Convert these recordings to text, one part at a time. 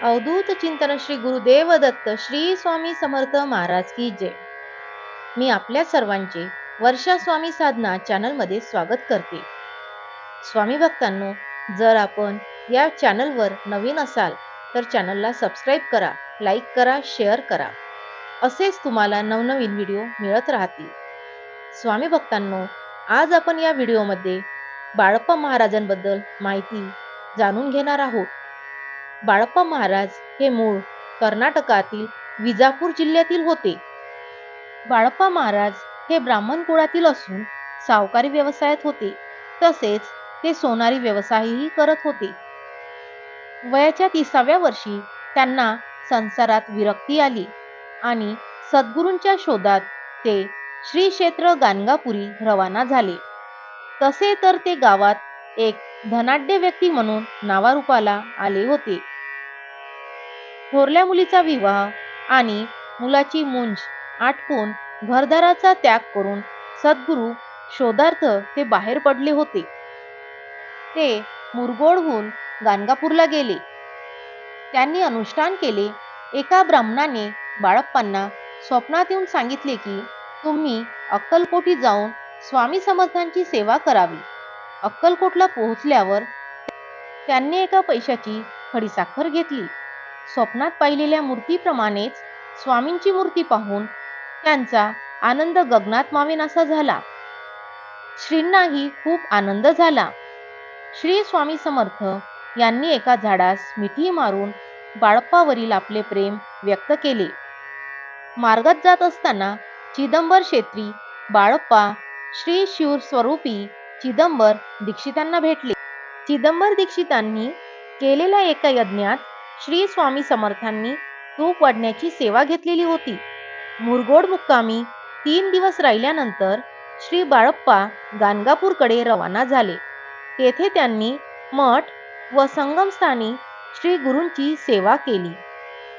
अवधूत चिंतन श्री गुरुदेव दत्त श्री स्वामी समर्थ महाराज की जय. मी आपल्या सर्वांचे वर्षा स्वामी साधना चॅनलमध्ये स्वागत करते. स्वामी भक्तांनो जर आपण या चॅनलवर नवीन असाल तर चॅनलला सबस्क्राईब करा लाईक करा शेअर करा. असेच तुम्हाला नवनवीन व्हिडिओ मिळत राहतील. स्वामी भक्तांनो आज आपण या व्हिडिओमध्ये बाळप्पा महाराजांबद्दल माहिती जाणून घेणार आहोत. बाळप्पा महाराज हे मूळ कर्नाटकातील विजापूर जिल्ह्यातील होते. बाळप्पा महाराज हे ब्राह्मण कुळातील असून सावकारी व्यवसायात होते. तसेच ते सोनारी व्यवसायही करत होते. वयाच्या तिसाव्या वर्षी त्यांना संसारात विरक्ती आली आणि सद्गुरूंच्या शोधात ते श्री क्षेत्र गाणगापुरी रवाना झाले. तसे तर ते गावात एक धनाढ्य व्यक्ती म्हणून नावारूपाला आले होते. थोरल्या मुलीचा विवाह आणि मुलाची मुंज आटपून घरदाराचा त्याग करून सद्गुरू शोधार्थ ते बाहेर पडले होते. ते मुरगोडहून गाणगापूरला गेले. त्यांनी अनुष्ठान केले. एका ब्राह्मणाने बाळप्पांना स्वप्नात येऊन सांगितले की तुम्ही अक्कलकोटी जाऊन स्वामी समर्थांची सेवा करावी. अक्कलकोटला पोहोचल्यावर त्यांनी एका पैशाची खडीसाखर घेतली. स्वप्नात पाहिलेल्या मूर्तीप्रमाणेच स्वामींची मूर्ती पाहून त्यांचा आनंद गगनात मावेनासा झाला. श्रींनाही खूप आनंद झाला. श्री स्वामी समर्थ यांनी एका झाडास मिठी मारून बाळप्पावरील आपले प्रेम व्यक्त केले. मार्गात जात असताना चिदंबर क्षेत्री बाळप्पा श्री शिव स्वरूपी चिदंबर दीक्षितांना भेटले. चिदंबर दीक्षितांनी केलेल्या एका यज्ञात श्री स्वामी समर्थांनी तूप वाढण्याची सेवा घेतलेली होती. मुरगोड मुक्कामी तीन दिवस राहिल्यानंतर श्री बाळप्पा गाणगापूरकडे रवाना झाले. तेथे त्यांनी मठ व संगमस्थानी श्री गुरूंची सेवा केली.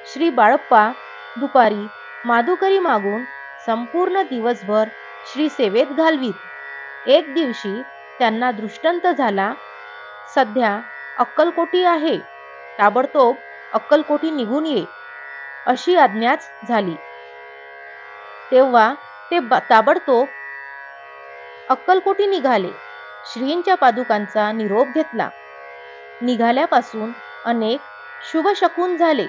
श्री बाळप्पा दुपारी माधुकरी मागून संपूर्ण दिवसभर श्री सेवेत घालवीत. एक दिवशी त्यांना दृष्टांत झाला सध्या अक्कलकोटी आहे ताबडतोब अक्कलकोटी निघून ये अशी आज्ञाच झाली. तेव्हा ते ताबडतोब अक्कलकोटी निघाले. श्रींच्या पादुकांचा निरोप घेतला. निघाल्यापासून अनेक शुभ शकून झाले.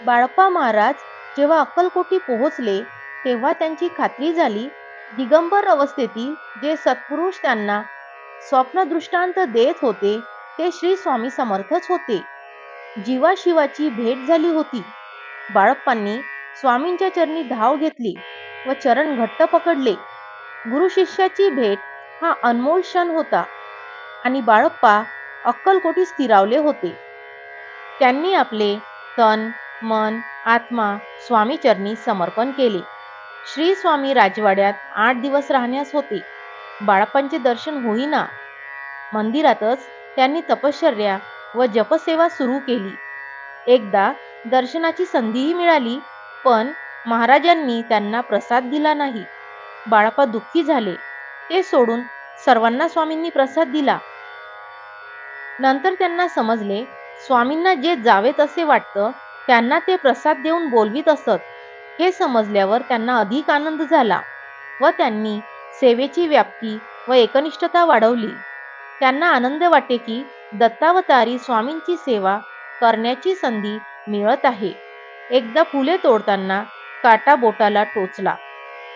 बाळप्पा महाराज जेव्हा अक्कलकोटी पोहोचले तेव्हा त्यांची खात्री झाली. दिगंबर अवस्थेतील जे सत्पुरुष त्यांना स्वप्नदृष्टांत देत होते ते श्री स्वामी समर्थच होते. जीवाशिवाची भेट झाली होती. बाळप्पांनी स्वामींच्या चरणी धाव घेतली व चरण घट्ट पकडले. गुरु शिष्याची भेट हा अनमोल क्षण होता आणि बाळप्पा अक्कलकोटी स्थिरावले होते. त्यांनी आपले तन मन आत्मा स्वामी चरणी समर्पण केले. श्री स्वामी राजवाड्यात आठ दिवस राहण्यास होते. बाळप्पांचे दर्शन होईना. मंदिरातच त्यांनी तपश्चर्या व जपसेवा सुरू केली. एकदा दर्शनाची संधीही मिळाली पण महाराजांनी त्यांना प्रसाद दिला नाही. बाळापा दुःखी झाले. ते सोडून सर्वांना स्वामींनी प्रसाद दिला. नंतर त्यांना समजले स्वामींना जे जावेत असे वाटतं त्यांना ते प्रसाद देऊन बोलवीत असत. हे समजल्यावर त्यांना अधिक आनंद झाला व त्यांनी सेवेची व्याप्ती व एकनिष्ठता वाढवली. त्यांना आनंद वाटे की दत्तावतारी स्वामींची सेवा करण्याची संधी मिळत आहे. एकदा फुले तोडताना काटा बोटाला टोचला.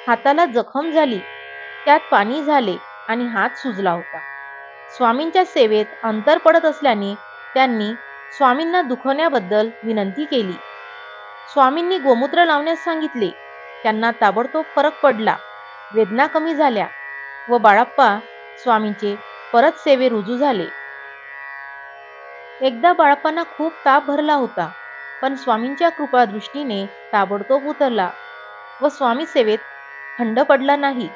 हाताला जखम झाली. त्यात पाणी झाले आणि हात सुजला होता. स्वामींच्या सेवेत अंतर पडत असल्याने त्यांनी स्वामींना दुखवण्याबद्दल विनंती केली. स्वामींनी गोमूत्र लावण्यास सांगितले. त्यांना ताबडतोब फरक पडला. वेदना कमी झाल्या व बाळप्पा स्वामींचे परत सेवे रुजू झाले. एकदा बाळप्पांना खूप ताप भरला होता पण स्वामींच्या कृपा दृष्टीने ताबडतोब उतरला व स्वामी सेवेत खंड पडला नाही.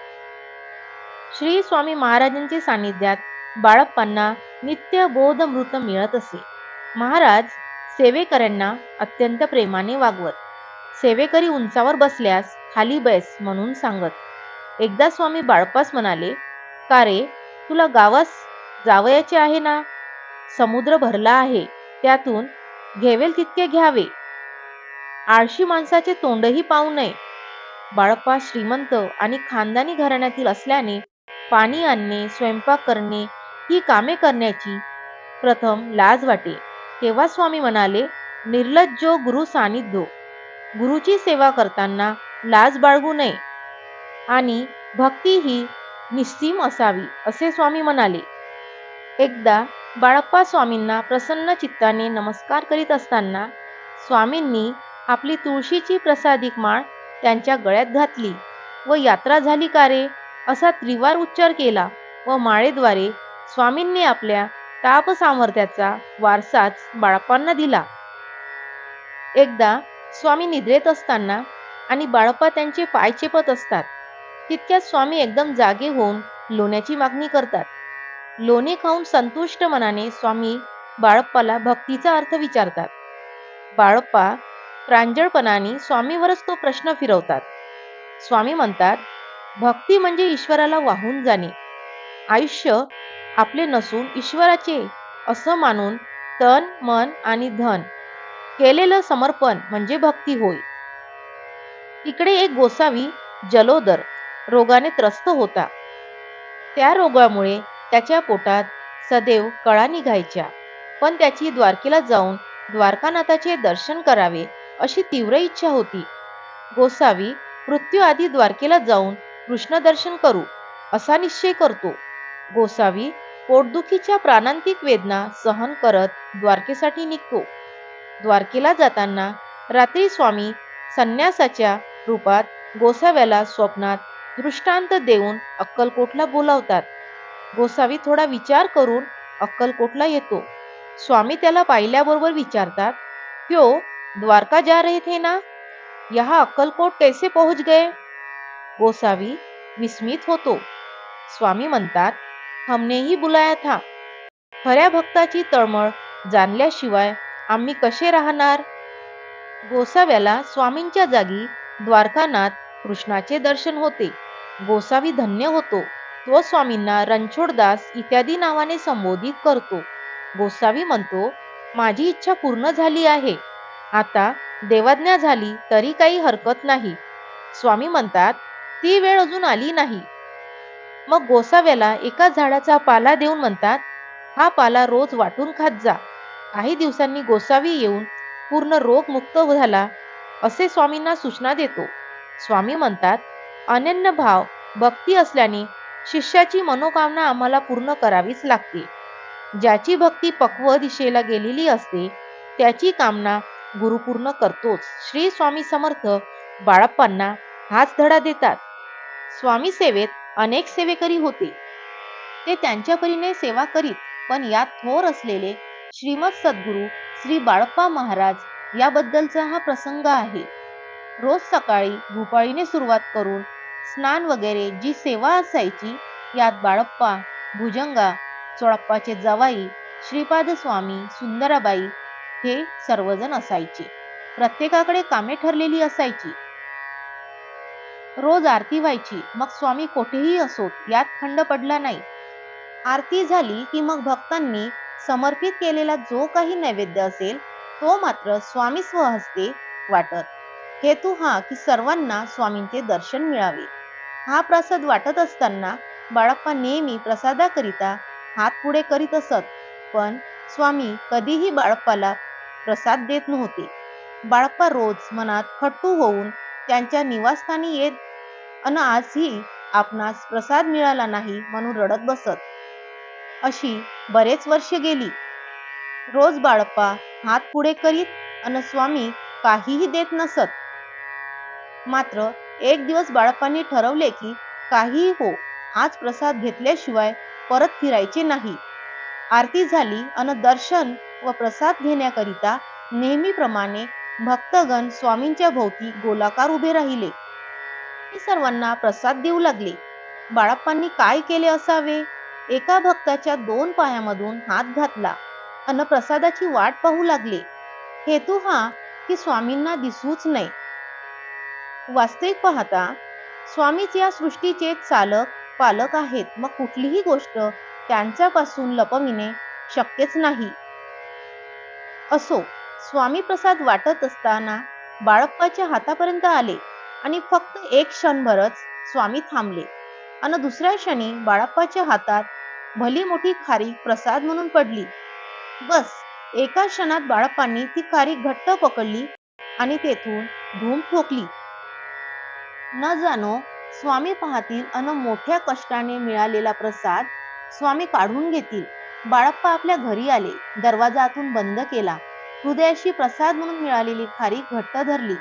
श्री स्वामी महाराजांच्या सानिध्यात बाळप्पांना नित्य बोध मृत मिळत असे. महाराज सेवेकऱ्यांना अत्यंत प्रेमाने वागवत सेवेकरी उंचावर बसल्यास खाली बैस म्हणून सांगत एकदा स्वामी बाळपास म्हणाले का रे तुला गावास जावयाचे आहे ना? समुद्र भरला आहे त्यातून घेवेल तितके घ्यावे. आळशी माणसाचे तोंडही पाहू नये. बाळप्पा श्रीमंत आणि खानदानी घराण्यातील असल्याने पाणी आणणे स्वयंपाक करणे ही कामे करण्याची प्रथम लाज वाटे. तेव्हा स्वामी म्हणाले निर्लज्जो गुरु सानिध्यो गुरुची सेवा करताना लाज बाळगू नये आणि भक्ती ही निस्सीम असावी असे स्वामी म्हणाले. एकदा बाळप्पा स्वामींना प्रसन्न चित्ताने नमस्कार करीत असताना स्वामींनी आपली तुळशीची प्रसादिक माळ त्यांच्या गळ्यात घातली व यात्रा झाली का रे? असा त्रिवार उच्चार केला व माळेद्वारे स्वामींनी आपल्या ताप सामर्थ्याचा वारसाच बाळप्पांना दिला. एकदा स्वामी निद्रेत असताना आणि बाळप्पा त्यांचे पाय चेपत असतात तितक्यात स्वामी एकदम जागे होऊन लोण्याची मागणी करतात. लोणी खाऊन संतुष्ट मनाने स्वामी बाळप्पाला भक्तीचा अर्थ विचारतात. बाळप्पा प्रांजळपणाने स्वामीवरच तो प्रश्न फिरवतात. स्वामी म्हणतात भक्ती म्हणजे ईश्वराला वाहून जाणे. आयुष्य आपले नसून ईश्वराचे असं मानून तन मन आणि धन केलेलं समर्पण म्हणजे भक्ती होय. इकडे एक गोसावी जलोदर रोगाने त्रस्त होता. त्या रोगामुळे त्याच्या पोटात सदैव कळा निघायच्या. पण त्याची द्वारकेला जाऊन द्वारकानाथाचे दर्शन करावे अशी तीव्र इच्छा होती. गोसावी मृत्यू आधी द्वारकेला जाऊन कृष्ण दर्शन करू असा निश्चय करतो. गोसावी पोटदुखीच्या प्राणांतिक वेदना सहन करत द्वारकेसाठी निघतो. द्वारकेला जाताना रात्री स्वामी संन्यासाच्या रूपात गोसाव्याला स्वप्नात दृष्टांत देऊन अक्कलकोटला बोलावतात. गोसावी थोडा विचार करून अक्कलकोटला येतो. स्वामी त्याला पाहिल्याबरोबर विचारतात क्यो द्वारका जा रहे थे ना? यहाँ अक्कलकोट कैसे पहुंच गए? गोसावी विस्मित होतो. स्वामी म्हणतात हमनेही बुलाया था. खऱ्या भक्ताची तळमळ जाणल्याशिवाय आम्ही कसे राहणार? गोसाव्याला स्वामींच्या जागी द्वारकानाथ कृष्णाचे दर्शन होते. गोसावी धन्य होतो. तो स्वामींना रणछोडदास इत्यादी नावाने संबोधित करतो. गोसावी म्हणतो माझी इच्छा पूर्ण झाली आहे. आता देवाज्ञा झाली तरी काही हरकत नाही. स्वामी म्हणतात ती वेळ अजून आली नाही. मग गोसाव्याला एका झाडाचा पाला देऊन म्हणतात हा पाला रोज वाटून खात जा. काही दिवसांनी गोसावी येऊन पूर्ण रोग मुक्त झाला असे स्वामींना सूचना देतो. स्वामी म्हणतात अनन्य भाव भक्ती असल्याने शिष्याची मनोकामना आम्हाला पूर्ण करावीच लागते. ज्याची भक्ती पक्व दिशेला गेलेली असते त्याची कामना गुरु पूर्ण करतोच. श्री स्वामी समर्थ बाळप्पांना हाच धडा देतात. स्वामी सेवेत अनेक सेवेकरी होते. ते त्यांच्या परीने सेवा करीत पण यात थोर असलेले श्रीमद सद्गुरू श्री बाळप्पा महाराज याबद्दलचा हा प्रसंग आहे. रोज सकाळी भूपाळीने सुरुवात करून स्नान वगैरे जी सेवा असायची यात बाळप्पा भुजंगा चोळप्पाचे जवाई श्रीपाद स्वामी सुंदराबाई हे सर्वजण असायचे. प्रत्येकाकडे कामे ठरलेली असायची. रोज आरती व्हायची मग स्वामी कोठेही असोत यात खंड पडला नाही. आरती झाली की मग भक्तांनी समर्पित केलेला जो काही नैवेद्य असेल तो मात्र स्वामी स्वहस्ते वाटत. हेतू हा की सर्वांना स्वामींचे दर्शन मिळावे. हा प्रसाद वाटत असताना बाळप्पा नेहमी प्रसादाकरिता हात पुढे करीत असत. पण स्वामी कधीही बाळप्पाला प्रसाद देत नव्हते. बाळप्पा रोज मनात खट्टू होऊन त्यांच्या निवासस्थानी येत अन आजही आपणास प्रसाद मिळाला नाही म्हणून रडत बसत. अशी बरेच वर्ष गेली. रोज बाळप्पा हात पुढे करीत अन स्वामी काहीही देत नसत. मात्र एक दिवस बाळप्पांनी ठरवले की काहीही हो आज प्रसाद घेतल्याशिवाय परत फिरायचे नाही. आरती झाली अन दर्शन व प्रसाद घेण्याकरिता नेहमीप्रमाणे भक्तगण स्वामींच्या भोवती गोलाकार उभे राहिले. ते सर्वांना प्रसाद देऊ लागले. बाळप्पांनी काय केले असावे? एका भक्ताच्या दोन पायामधून हात घातला अन प्रसादाची वाट पाहू लागले. हेतू हा की स्वामींना दिसूच नये. वास्तविक पाहता स्वामीच या सृष्टीचे चालक पालक आहेत. मग कुठलीही गोष्ट त्यांच्यापासून लपविणे शक्यच नाही. असो स्वामी प्रसाद वाटत असताना बाळप्पाच्या हातापर्यंत आले आणि फक्त एक क्षणभरच स्वामी थांबले. आणि दुसऱ्या क्षणी बाळप्पाच्या हातात भली मोठी खारी प्रसाद म्हणून पडली. बस एका क्षणात बाळप्पांनी ती खारी घट्ट पकडली आणि तेथून धूम ठोकली. न जाणो स्वामी पाहतील अन मोठ्या कष्टाने मिळालेला प्रसाद स्वामी काढून घेतील. बाळप्पा आपल्या घरी आले. दरवाजा आतून बंद केला. हृदयाशी प्रसाद म्हणून मिळालेली खारी घट्ट धरली.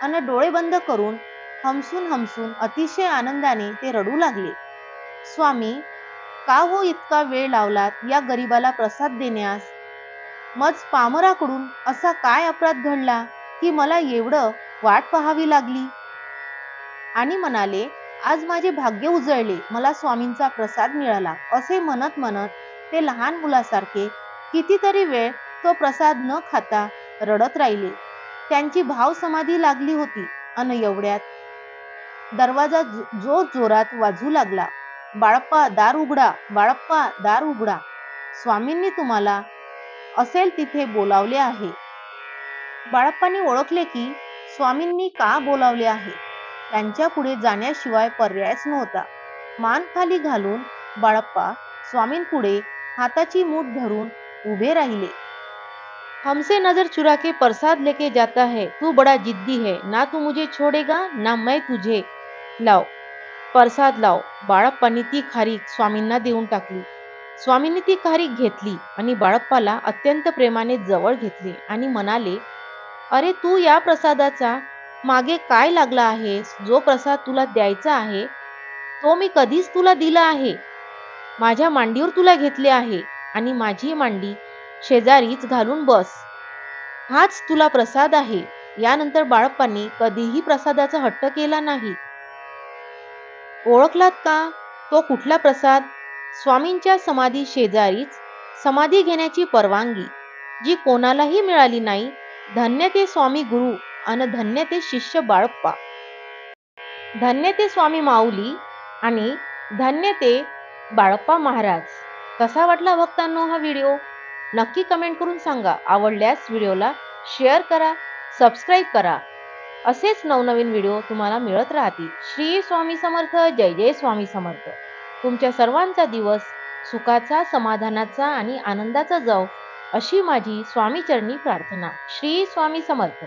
अन डोळे बंद करून हमसून हमसून अतिशय आनंदाने ते रडू लागले. स्वामी का हो इतका वेळ लावलात या गरिबाला प्रसाद देण्यास? मज पामराकडून असा काय अपराध घडला? की मला एवढं वाट पाहावी लागली? आणि म्हणाले आज माझे भाग्य उजळले. मला स्वामींचा प्रसाद मिळाला. असे म्हणत म्हणत ते लहान मुलासारखे कितीतरी वेळ तो प्रसाद न खाता रडत राहिले. त्यांची भाव समाधी लागली होती अन एवढ्यात दरवाजा जो जोरात वाजू लागला बाळप्पा दार उघडा बाळप्पा दार उघडा. स्वामींनी तुम्हाला असेल तिथे बोलावले आहे. बाळप्पांनी ओळखले की स्वामींनी का बोलावले आहे? त्यांच्या पुढे जाण्याशिवाय पर्यायच नव्हता. मान खाली घालून बाळप्पा स्वामींपुढे हाताची मूठ धरून उभे राहिले. हमसे नजर चुरा के प्रसाद लेके जाता है. तू बड़ा जिद्दी है. ना तू मुझे छोड़ेगा ना मैं तुझे लाव प्रसाद लाव बाळप्पांनी ती खारी स्वामींना देऊन टाकली. स्वामींनी ती खारी घेतली आणि बाळप्पाला अत्यंत प्रेमाने जवळ घेतले आणि म्हणाले अरे तू या प्रसादाचा मागे काय लागला आहेस जो प्रसाद तुला द्यायचा आहे तो मी कधीच तुला दिला आहे. माझ्या मांडीवर तुला घेतले आहे आणि माझी मांडी शेजारीच घालून बस. हाच तुला प्रसाद आहे. यानंतर बाळप्पांनी कधीही प्रसादाचा हट्ट केला नाही. ओळखलात का? तो कुठला प्रसाद? स्वामींच्या समाधी शेजारीच समाधी घेण्याची परवानगी जी कोणालाही मिळाली नाही. धन्य ते स्वामी गुरु. अन धन्य ते शिष्य बाळप्पा. धन्य ते स्वामी माऊली आणि धन्य ते बाळप्पा महाराज. कसा वाटला भक्तांनो हा व्हिडिओ? नक्की कमेंट करून सांगा. आवडल्यास व्हिडिओला शेअर करा सबस्क्राईब करा. असेच नवनवीन व्हिडिओ तुम्हाला मिळत राहतील. श्री स्वामी समर्थ जय जय स्वामी समर्थ. तुमच्या सर्वांचा दिवस सुखाचा समाधानाचा आणि आनंदाचा जाव अशी माझी स्वामीचरणी प्रार्थना. श्री स्वामी समर्थ.